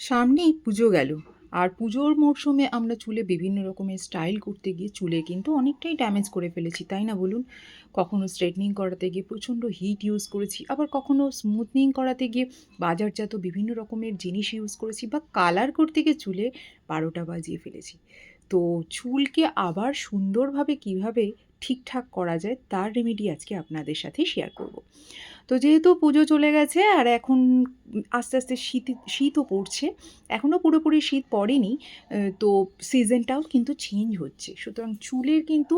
সামনেই পুজো গেল। আর পুজোর মরশুমে আমরা চুলে বিভিন্ন রকমের স্টাইল করতে গিয়ে চুলে কিন্তু অনেকটাই ড্যামেজ করে ফেলেছি, তাই না বলুন? কখনো স্ট্রেটনিং করাতে গিয়ে প্রচণ্ড হিট ইউজ করেছি, আবার কখনো স্মুথনিং করাতে গিয়ে বাজারজাত বিভিন্ন রকমের জিনিস ইউজ করেছি বা কালার করতে গিয়ে চুলে বারোটা বাজিয়ে ফেলেছি। তো চুলকে আবার সুন্দরভাবে কীভাবে ঠিকঠাক করা যায়, তার রেমেডি আজকে আপনাদের সাথে শেয়ার করব। তো যেহেতু পুজো চলে গেছে আর এখন আস্তে আস্তে শীত, শীতও পড়ছে, এখনও পুরোপুরি শীত পড়েনি তো সিজনটাও কিন্তু চেঞ্জ হচ্ছে। সুতরাং চুলের কিন্তু,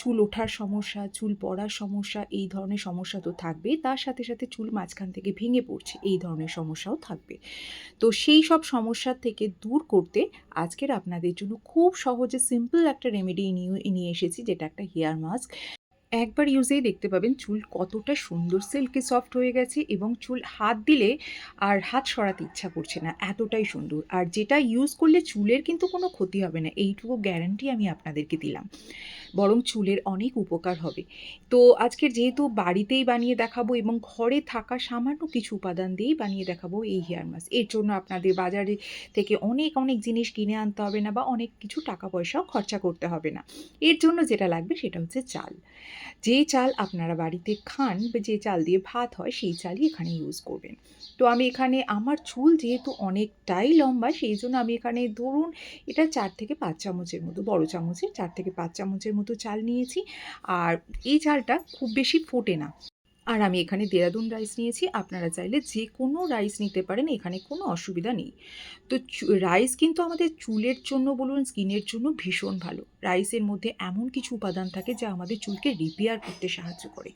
চুল ওঠার সমস্যা, চুল পড়ার সমস্যা, এই ধরনের সমস্যা তো থাকবেই তার সাথে সাথে চুল মাঝখান থেকে ভেঙে পড়ছে, এই ধরনের সমস্যাও থাকবে। তো সেই সব সমস্যা থেকে দূর করতে আজকের আপনাদের জন্য খুব সহজে সিম্পল একটা রেমেডি নিয়ে নিয়ে এসেছি, যেটা একটা হেয়ার মাস্ক একবার ইউজেই দেখতে পাবেন চুল কতটা সুন্দর সিল্কে সফট হয়ে গেছে এবং চুল হাত দিলে আর হাত সরাতে ইচ্ছা করছে না, এতটাই সুন্দর। আর যেটা ইউজ করলে চুলের কিন্তু কোনো ক্ষতি হবে না, এইটুকু গ্যারান্টি আমি আপনাদেরকে দিলাম। বরং চুলের অনেক উপকার হবে। তো আজকের যেহেতু বাড়িতেই বানিয়ে দেখাবো এবং ঘরে থাকা সামান্য কিছু উপাদান দিয়েই বানিয়ে দেখাবো এই হেয়ার মাস্ক এর জন্য আপনাদের বাজারে থেকে অনেক অনেক জিনিস কিনে আনতে হবে না বা অনেক কিছু টাকা পয়সাও খরচা করতে হবে না। এর জন্য যেটা লাগবে সেটা হচ্ছে চাল। যে চাল আপনারা বাড়িতে খান বা যে চাল দিয়ে ভাত হয় সেই চালই এখানে ইউজ করবেন। তো আমি এখানে, আমার চুল যেহেতু অনেকটাই লম্বা, সেই জন্য আমি এখানে ধরুন এটা চার থেকে পাঁচ চামচের মতো, বড় চামচের চার থেকে পাঁচ চামচের মতো চাল নিয়েছি। আর এই চালটা খুব বেশি ফোটে না। আর আমি এখানে দেরাদুন রাইস নিয়েছি। আপনারা চাইলে যে কোনো রাইস নিতে পারেন, এখানে কোনো অসুবিধা নেই। তো রাইস কিন্তু আমাদের চুলের জন্য বলুন স্কিনের জন্য ভীষণ ভালো। রাইসের মধ্যে এমন কিছু উপাদান থাকে যা আমাদের চুলকে রিপেয়ার করতে সাহায্য করে।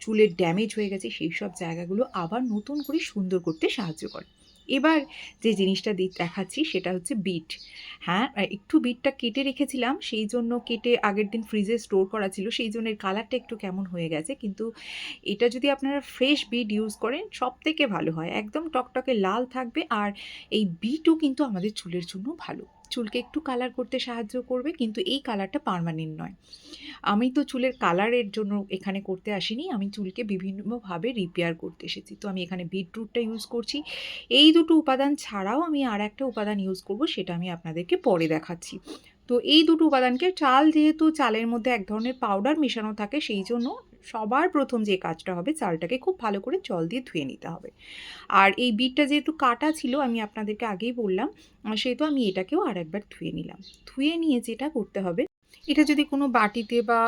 চুলের ড্যামেজ হয়ে গেছে, সেই সব জায়গাগুলো আবার নতুন করে সুন্দর করতে সাহায্য করে। এবার যে জিনিসটা দেখাচ্ছি সেটা হচ্ছে বিট হ্যাঁ একটু বিটটা কেটে রেখেছিলাম, সেই জন্য কেটে আগের দিন ফ্রিজে স্টোর করা ছিল, সেই জন্য এর কালারটা একটু কেমন হয়ে গেছে। কিন্তু এটা যদি আপনারা ফ্রেশ বিট ইউজ করেন সব থেকে ভালো হয়। একদম টকটকে লাল থাকবে আর এই বিটও কিন্তু আমাদের চুলের জন্য ভালো। চুলকে একটু কালার করতে সাহায্য করবে, কিন্তু এই কালারটা পার্মানেন্ট নয়। আমি তো চুলের কালারের জন্য এখানে করতে আসিনি, আমি চুলকে বিভিন্নভাবে রিপেয়ার করতে এসেছি। তো আমি এখানে বিটরুটটা ইউজ করছি। এই দুটো উপাদান ছাড়াও আমি আর একটা উপাদান ইউজ করব, সেটা আমি আপনাদেরকে পরে দেখাচ্ছি। তো এই দুটো উপাদানকে চাল যেহেতু চালের মধ্যে এক ধরনের পাউডার মেশানো থাকে, সেই জন্য সবার প্রথম যে কাজটা হবে, চালটাকে খুব ভালো করে জল দিয়ে ধুয়ে নিতে হবে। আর এই বিটটা যেহেতু কাটা ছিল, আমি আপনাদেরকে আগেই বললাম, সেহেতু আমি এটাকেও আর একবার ধুয়ে নিলাম। ধুয়ে নিয়ে যেটা করতে হবে এটা যদি কোনো বাটিতে বা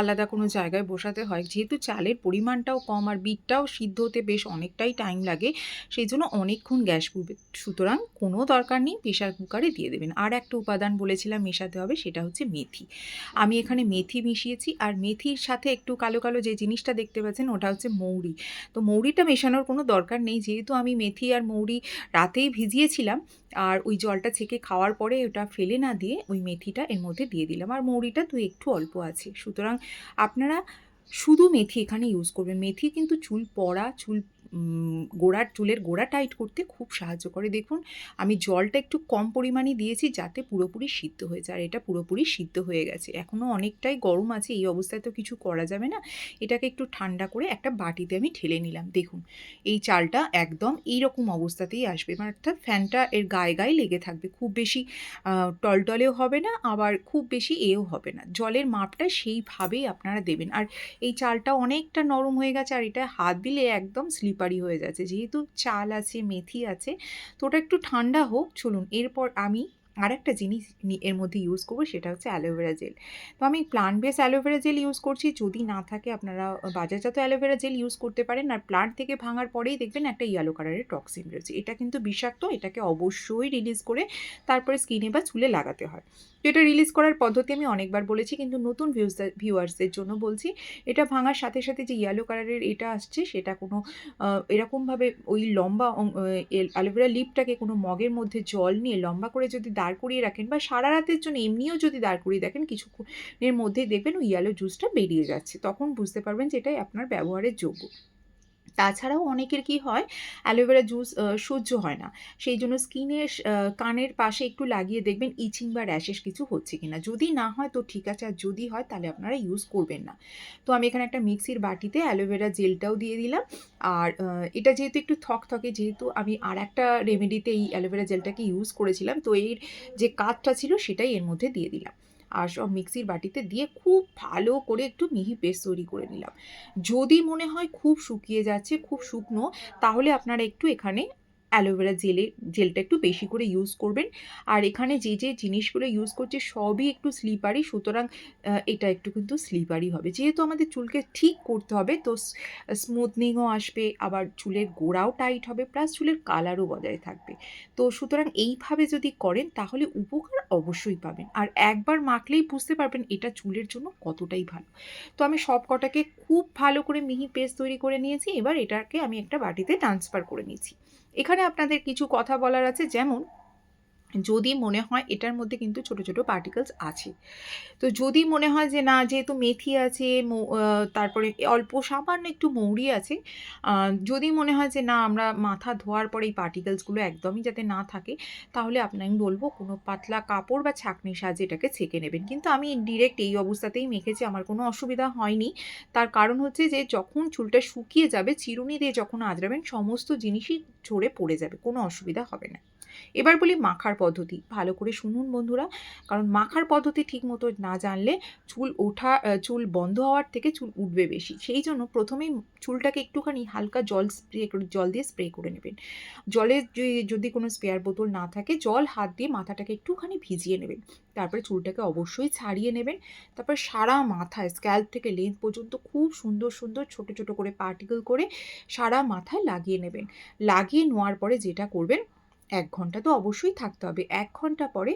আলাদা কোনো জায়গায় বসাতে হয়, যেহেতু চালের পরিমাণটাও কম আর বিটটাও সিদ্ধ হতে বেশ অনেকটাই টাইম লাগে, সেই জন্য অনেকক্ষণ গ্যাস পুড়বে। সুতরাং কোনো দরকার নেই প্রেশার কুকারে দিয়ে দেবেন। আর একটা উপাদান বলেছিলাম মেশাতে হবে, সেটা হচ্ছে মেথি। আমি এখানে মেথি মিশিয়েছি, আর মেথির সাথে একটু কালো কালো যে জিনিসটা দেখতে পাচ্ছেন, ওটা হচ্ছে মৌরি। তো মৌরিটা মেশানোর কোনো দরকার নেই, যেহেতু আমি মেথি আর মৌরি রাতেই ভিজিয়েছিলাম, আর ওই জলটা ছেঁকে খাওয়ার পরে ওটা ফেলে না দিয়ে ওই মেথিটা এর মধ্যে দিয়ে দিলাম। আর মৌরিটা তো একটু অল্প আছে। সুতরাং আপনারা শুধু মেথি এখানে ইউজ করবেন। মেথি কিন্তু চুল পড়া, চুল গোড়ার চুলের গোড়া টাইট করতে খুব সাহায্য করে। দেখুন, আমি জলটা একটু কম পরিমাণে দিয়েছি যাতে পুরোপুরি সিদ্ধ হয়ে যায়, আর এটা পুরোপুরি সিদ্ধ হয়ে গেছে। এখনও অনেকটাই গরম আছে, এই অবস্থায় তো কিছু করা যাবে না। এটাকে একটু ঠান্ডা করে একটা বাটিতে আমি ঢেলে নিলাম। দেখুন, এই চালটা একদম এই রকম অবস্থাতেই আসবে। মানে অর্থাৎ ফ্যানটা এর গায়ে গায়ে লেগে থাকবে। খুব বেশি টলটলেও হবে না, আবার খুব বেশি এও হবে না। জলের মাপটা সেইভাবেই আপনারা দেবেন। আর এই চালটা অনেকটা নরম হয়ে গেছে, আর এটা হাত দিলে একদম স্লিপারি হয়ে যাচ্ছে। যেহেতু চাল আছে, মেথি আছে, তো ওটা একটু ঠান্ডা হোক, চলুন। এরপর আমি আর একটা জিনিস এর মধ্যে ইউজ করব, সেটা হচ্ছে অ্যালোভেরা জেল তো আমি plant base aloe vera gel use করছি, যদি না থাকে আপনারা বাজারজাত অ্যালোভেরা জেল ইউজ করতে পারেন। আর প্লান্ট থেকে ভাঙার পরেই দেখবেন একটা ইয়েলো কালারের টক্সিন রয়েছে। এটা কিন্তু বিষাক্ত, এটাকে অবশ্যই রিলিজ করে তারপরে স্কিনে বা চুলে লাগাতে হয়। তো এটা রিলিজ করার পদ্ধতি আমি অনেকবার বলেছি, কিন্তু নতুন ভিউজ ভিউয়ার্সদের জন্য বলছি, এটা ভাঙার সাথে সাথে যে ইয়েলো কালারের এটা আসছে, সেটা কোনো এরকমভাবে ওই লম্বা অ্যালোভেরা লিপটাকে কোনো মগের মধ্যে জল নিয়ে লম্বা করে যদি দাঁড় করিয়ে রাখেন বা সারা রাতের জন্য এমনিও যদি দাঁড় করিয়ে দেখেন, কিছুক্ষণের মধ্যেই দেখবেন ওই ইয়ালো জুসটা বেরিয়ে যাচ্ছে। তখন বুঝতে পারবেন যে এটাই আপনার ব্যবহারের যোগ্য। তাছাড়াও অনেকের কি হয় অ্যালোভেরা জুস সহ্য হয় না। সেই জন্য স্কিনের কানের পাশে একটু লাগিয়ে দেখবেন ইচিং বা র‍্যাশেস কিছু হচ্ছে কি না যদি না হয় তো ঠিক আছে। আর যদি হয় তাহলে আপনারা ইউজ করবেন না। তো আমি এখানে একটা মিক্সির বাটিতে অ্যালোভেরা জেলটাও দিয়ে দিলাম। আর এটা যেহেতু একটু থকথকে, যেহেতু আমি আর একটা রেমেডিতে এই অ্যালোভেরা জেলটাকে ইউজ করেছিলাম। তো এর যে কাজটা ছিল সেটাই এর মধ্যে দিয়ে দিলাম। আর সব মিক্সির বাটিতে দিয়ে খুব ভালো করে একটু মিহি পেস্ট তৈরি করে নিলাম। যদি মনে হয় খুব শুকিয়ে যাচ্ছে, খুব শুকনো তাহলে আপনারা একটু এখানে অ্যালোভেরা জেলে জেলটা একটু বেশি করে ইউজ করবেন। আর এখানে যে, যে জিনিসগুলো ইউজ করছে সবই একটু স্লিপারি সুতরাং এটা একটু কিন্তু স্লিপারি হবে। যেহেতু আমাদের চুলকে ঠিক করতে হবে তো স্মুথনিংও আসবে আবার চুলের গোড়াও টাইট হবে প্লাস চুলের কালারও বজায় থাকবে। তো সুতরাং এইভাবে যদি করেন তাহলে উপকার অবশ্যই পাবেন। আর একবার মাখলেই বুঝতে পারবেন এটা চুলের জন্য কতটাই ভালো। তো আমি সবকটাকে খুব ভালো করে মিহি পেস্ট তৈরি করে নিয়েছি। এবার এটাকে আমি একটা বাটিতে ট্রান্সফার করে নিচ্ছি। এখানে আপনাদের কিছু কথা বলার আছে যেমন যদি মনে হয় এটার মধ্যে কিন্তু ছোট, ছোট পার্টিকেলস আছে। তো যদি মনে হয় যে না যেহেতু মেথি আছে তারপরে অল্প সামান্য একটু মৌরি আছে। যদি মনে হয় যে না আমরা মাথা ধোয়ার পরে এই পার্টিকেলসগুলো একদমই যাতে না থাকে তাহলে আপনা আমি বলব কোনো পাতলা কাপড় বা ছাঁকনির সাহায্যে এটাকে ছেঁকে নেবেন। কিন্তু আমি ডিরেক্ট এই অবস্থাতেই মেখেছি আমার কোনো অসুবিধা হয়নি। তার কারণ হচ্ছে যে যখন চুলটা শুকিয়ে যাবে চিরুনি দিয়ে যখন আঁচড়াবেন সমস্ত জিনিসই ঝরে পড়ে যাবে। কোনো অসুবিধা হবে না। এবার বলি মাখার পদ্ধতি। ভালো করে শুনুন বন্ধুরা। কারণ মাখার পদ্ধতি ঠিকমতো না জানলে চুল ওঠা চুল বন্ধ হওয়ার থেকে চুল উঠবে বেশি। সেই জন্য প্রথমেই চুলটাকে একটুখানি হালকা জল স্প্রে জল দিয়ে স্প্রে করে নেবেন। জলে যদি কোনো স্পেয়ার বোতল না থাকে জল হাত দিয়ে মাথাটাকে একটুখানি ভিজিয়ে নেবেন। তারপরে চুলটাকে অবশ্যই ছাড়িয়ে নেবেন। তারপর সারা মাথায় স্ক্যাল্প থেকে লেন্থ পর্যন্ত খুব সুন্দর, সুন্দর ছোট, ছোট করে পার্টিকেল করে সারা মাথায় লাগিয়ে নেবেন। লাগিয়ে নেওয়ার পরে যেটা করবেন ১ ঘণ্টা তো অবশ্যই থাকতে হবে। এক ঘণ্টা পরে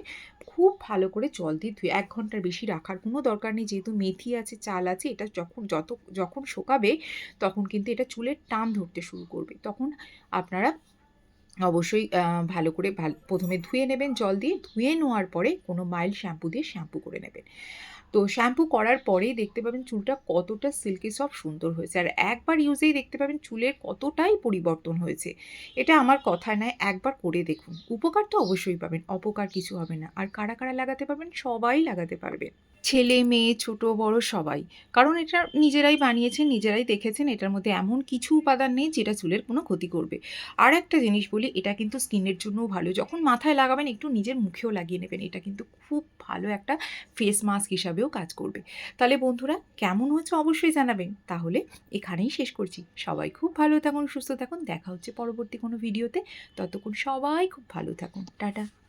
খুব ভালো করে জল দিয়ে ধুয়ে এক ঘণ্টার বেশি রাখার কোনো দরকার নেই। যেহেতু মেথি আছে, চাল আছে এটা যখন যত যখন শোকাবে তখন কিন্তু এটা চুলের টান ধরতে শুরু করবে। তখন আপনারা অবশ্যই ভালো করে ভালো প্রথমে ধুয়ে নেবেন জল দিয়ে। ধুয়ে নেওয়ার পরে কোনো মাইল্ড শ্যাম্পু দিয়ে শ্যাম্পু করে নেবেন। তো শ্যাম্পু করার পরেই দেখতে পাবেন চুলটা কতটা সিল্কি সব সুন্দর হয়েছে। আর একবার ইউজেই দেখতে পাবেন চুলের কতটাই পরিবর্তন হয়েছে। এটা আমার কথা নয় একবার করে দেখুন। উপকার তো অবশ্যই পাবেন। অপকার কিছু হবে না। আর কারা, কারা লাগাতে পারবেন? সবাই লাগাতে পারবে। ছেলে, মেয়ে, ছোট, বড় সবাই। কারণ এটা নিজেরাই বানিয়েছেন, নিজেরাই দেখেছেন এটার মধ্যে এমন কিছু উপাদান নেই যেটা চুলের কোনো ক্ষতি করবে। আর একটা জিনিস বলি এটা কিন্তু স্কিনের জন্যও ভালো। যখন মাথায় লাগাবেন একটু নিজের মুখেও লাগিয়ে নেবেন। এটা কিন্তু খুব ভালো একটা ফেস মাস্ক হিসাবেও কাজ করবে। তাহলে বন্ধুরা কেমন হয়েছে অবশ্যই জানাবেন। তাহলে এখানেই শেষ করছি। সবাই খুব ভালো থাকুন, সুস্থ থাকুন। দেখা হচ্ছে পরবর্তী কোনো ভিডিওতে। ততক্ষণ সবাই খুব ভালো থাকুন। টাটা।